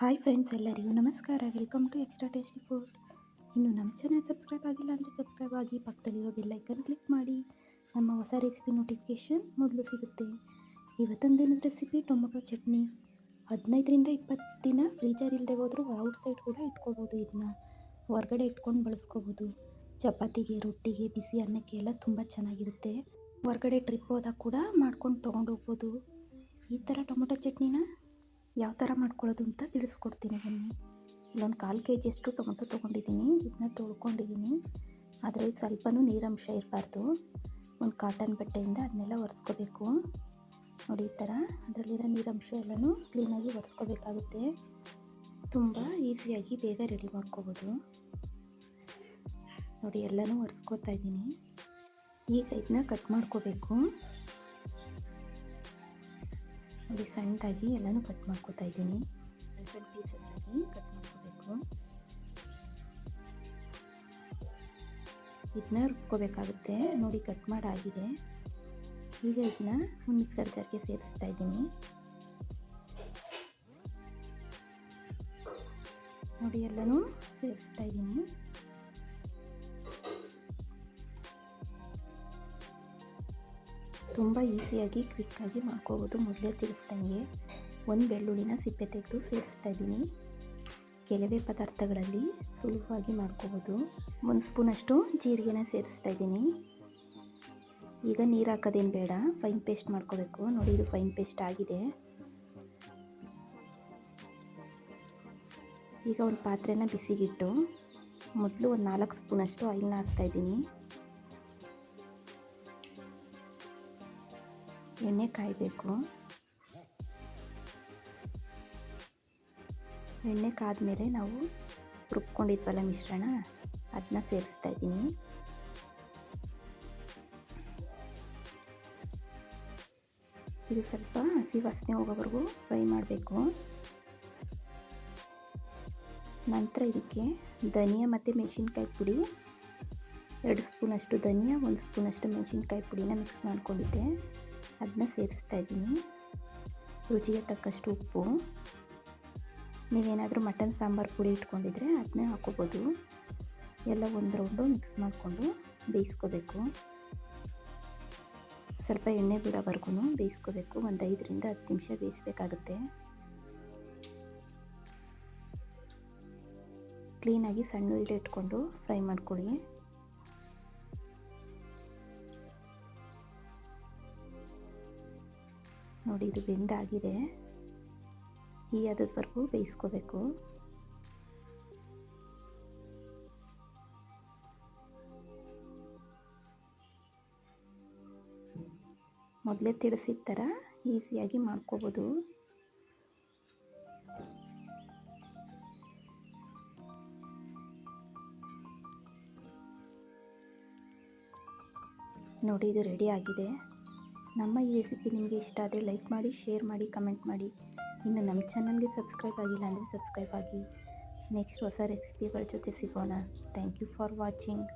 Hi friends ಎಲ್ಲರಿಗೂ ನಮಸ್ಕಾರ. Welcome to extra tasty food ಇನ್ನು ನಮ್ಮ ಚಾನಲ್ ಸಬ್ಸ್ಕ್ರೈಬ್ ಆಗಿಲ್ಲ ಅಂದರೆ ಸಬ್ಸ್ಕ್ರೈಬ್ ಆಗಿ, ಪಕ್ಕದಲ್ಲಿರೋ ಬೆಲ್ಲೈಕನ್ ಕ್ಲಿಕ್ ಮಾಡಿ. ನಮ್ಮ ಹೊಸ ರೆಸಿಪಿ ನೋಟಿಫಿಕೇಷನ್ ಮೊದಲು ಸಿಗುತ್ತೆ. ಇವತ್ತೊಂದು ದಿನದ ರೆಸಿಪಿ ಟೊಮೊಟೊ ಚಟ್ನಿ. ಹದಿನೈದರಿಂದ ಇಪ್ಪತ್ತು ದಿನ ಫ್ರೀಜರ್ ಇಲ್ಲದೆ ಹೋದರೂ ಔಟ್ ಸೈಡ್ ಕೂಡ ಇಟ್ಕೋಬೋದು ಇದನ್ನ ಹೊರಗಡೆ ಇಟ್ಕೊಂಡು ಬಳಸ್ಕೋಬೋದು. ಚಪಾತಿಗೆ, ರೊಟ್ಟಿಗೆ, ಬಿಸಿ ಅನ್ನಕ್ಕೆ ಎಲ್ಲ ತುಂಬ ಚೆನ್ನಾಗಿರುತ್ತೆ. ಹೊರಗಡೆ ಟ್ರಿಪ್ ಹೋದಾಗ ಕೂಡ ಮಾಡ್ಕೊಂಡು ತೊಗೊಂಡು ಹೋಗ್ಬೋದು. ಈ ಥರ ಟೊಮೊಟೊ ಚಟ್ನಿನ ಯಾವ ಥರ ಮಾಡ್ಕೊಳ್ಳೋದು ಅಂತ ತಿಳಿಸ್ಕೊಡ್ತೀನಿ ಬನ್ನಿ. ಇಲ್ಲೊಂದು ಕಾಲು ಕೆ ಜಿಯಷ್ಟು ಟೊಮೊಟೊ ತೊಗೊಂಡಿದ್ದೀನಿ, ಇದನ್ನ ತೊಳ್ಕೊಂಡಿದ್ದೀನಿ. ಅದರಲ್ಲಿ ಸ್ವಲ್ಪನೂ ನೀರಂಶ ಇರಬಾರ್ದು. ಒಂದು ಕಾಟನ್ ಬಟ್ಟೆಯಿಂದ ಅದನ್ನೆಲ್ಲ ಒರೆಸ್ಕೋಬೇಕು. ನೋಡಿ ಈ ಥರ ಅದರಲ್ಲಿರೋ ನೀರಂಶ ಎಲ್ಲನೂ ಕ್ಲೀನಾಗಿ ಒರೆಸ್ಕೋಬೇಕಾಗುತ್ತೆ. ತುಂಬ ಈಸಿಯಾಗಿ ಬೇಗ ರೆಡಿ ಮಾಡ್ಕೋಬೋದು. ನೋಡಿ ಎಲ್ಲನೂ ಒರೆಸ್ಕೋತಾ ಇದ್ದೀನಿ. ಈಗ ಇದನ್ನ ಕಟ್ ಮಾಡ್ಕೋಬೇಕು. ನೋಡಿ, ಸಣ್ಣದಾಗಿ ಎಲ್ಲನೂ ಕಟ್ ಮಾಡ್ಕೋತಾ ಇದ್ದೀನಿ. ಸಣ್ಣ ಸಣ್ಣ ಪೀಸಸ್ ಆಗಿ ಕಟ್ ಮಾಡ್ಕೋಬೇಕು. ಇದನ್ನ ರುಬ್ಕೋಬೇಕಾಗುತ್ತೆ. ನೋಡಿ ಕಟ್ ಮಾಡಾಗಿದೆ. ಈಗ ಇದನ್ನ ಮಿಕ್ಸರ್ ಜಾರ್ಗೆ ಸೇರಿಸ್ತಾ ಇದ್ದೀನಿ. ನೋಡಿ, ಎಲ್ಲನೂ ಸೇರಿಸ್ತಾ ಇದ್ದೀನಿ. ತುಂಬ ಈಸಿಯಾಗಿ ಕ್ವಿಕ್ಕಾಗಿ ಮಾಡ್ಕೋಬೋದು. ಮೊದಲೇ ತಿಳಿಸ್ದಂಗೆ ಒಂದು ಬೆಳ್ಳುಳ್ಳಿನ ಸಿಪ್ಪೆ ತೆಗೆದು ಸೇರಿಸ್ತಾ ಇದ್ದೀನಿ. ಕೆಲವೇ ಪದಾರ್ಥಗಳಲ್ಲಿ ಸುಲಭವಾಗಿ ಮಾಡ್ಕೋಬೋದು. ಒಂದು ಸ್ಪೂನಷ್ಟು ಜೀರಿಗೆನ ಸೇರಿಸ್ತಾ ಇದ್ದೀನಿ. ಈಗ ನೀರು ಹಾಕೋದೇನು ಬೇಡ ಫೈನ್ ಪೇಸ್ಟ್ ಮಾಡ್ಕೋಬೇಕು. ನೋಡಿ, ಇದು ಫೈನ್ ಪೇಸ್ಟ್ ಆಗಿದೆ. ಈಗ ಒಂದು ಪಾತ್ರೆನ ಬಿಸಿಗಿಟ್ಟು ಮೊದಲು ಒಂದು ನಾಲ್ಕು ಸ್ಪೂನಷ್ಟು ಆಯಿಲ್ನ ಹಾಕ್ತಾಯಿದ್ದೀನಿ ಎಣ್ಣೆ ಕಾಯಬೇಕು. ಎಣ್ಣೆ ಕಾದ್ಮೇಲೆ ನಾವು ರುಬ್ಕೊಂಡಿದ್ವಲ್ಲ ಮಿಶ್ರಣ ಅದನ್ನ ಸೇರಿಸ್ತಾ ಇದ್ದೀನಿ. ಇದು ಸ್ವಲ್ಪ ಹಸಿ ವಾಸನೆ ಹೋಗೋವರೆಗೂ ಫ್ರೈ ಮಾಡಬೇಕು. ನಂತರ ಇದಕ್ಕೆ ಧನಿಯಾ ಮತ್ತು ಮೆಣಸಿನ್ಕಾಯಿ ಪುಡಿ. ಎರಡು ಸ್ಪೂನಷ್ಟು ಧನಿಯಾ, ಒಂದು ಸ್ಪೂನಷ್ಟು ಮೆಣಸಿನ್ಕಾಯಿ ಪುಡಿನ ಮಿಕ್ಸ್ ಮಾಡ್ಕೊಂಡಿದ್ದೆ. ಅದನ್ನ ಸೇರಿಸ್ತಾ ಇದ್ದೀನಿ. ರುಚಿಗೆ ತಕ್ಕಷ್ಟು ಉಪ್ಪು. ನೀವೇನಾದರೂ ಮಟನ್, ಸಾಂಬಾರು ಪುಡಿ ಇಟ್ಕೊಂಡಿದ್ರೆ ಅದನ್ನೇ ಹಾಕೋಬೋದು. ಎಲ್ಲ ಒಂದು ರೌಂಡು ಮಿಕ್ಸ್ ಮಾಡಿಕೊಂಡು ಬೇಯಿಸ್ಕೋಬೇಕು. ಸ್ವಲ್ಪ ಎಣ್ಣೆ ಬಿಡೋವರೆಗೂ ಬೇಯಿಸ್ಕೋಬೇಕು. ಒಂದು ಐದರಿಂದ ಹತ್ತು ನಿಮಿಷ ಬೇಯಿಸ್ಬೇಕಾಗುತ್ತೆ. ಕ್ಲೀನಾಗಿ ಸಣ್ಣ ಉಳ್ಳಿ ಇಟ್ಕೊಂಡು ಫ್ರೈ ಮಾಡ್ಕೊಳ್ಳಿ. ನೋಡಿ, ಇದು ಬೆಂದಾಗಿದೆ. ಈ ಅದದವರೆಗೂ ಬೇಯಿಸ್ಕೋಬೇಕು. ಮೊದಲೇ ತಿಳಿಸಿದ ಥರ ಈಸಿಯಾಗಿ ಮಾಡ್ಕೋಬೋದು. ನೋಡಿ, ಇದು ರೆಡಿ ಆಗಿದೆ. ನಮ್ಮ ಈ ರೆಸಿಪಿ ನಿಮಗೆ ಇಷ್ಟ ಆದರೆ ಲೈಕ್ ಮಾಡಿ, ಶೇರ್ ಮಾಡಿ, ಕಮೆಂಟ್ ಮಾಡಿ. ಇನ್ನು ನಮ್ಮ ಚಾನಲ್ಗೆ ಸಬ್ಸ್ಕ್ರೈಬ್ ಆಗಿಲ್ಲ ಅಂದರೆ ಸಬ್ಸ್ಕ್ರೈಬ್ ಆಗಿ. ನೆಕ್ಸ್ಟ್ ಹೊಸ ರೆಸಿಪಿಗಳ ಜೊತೆ ಸಿಗೋಣ. Thank you for watching.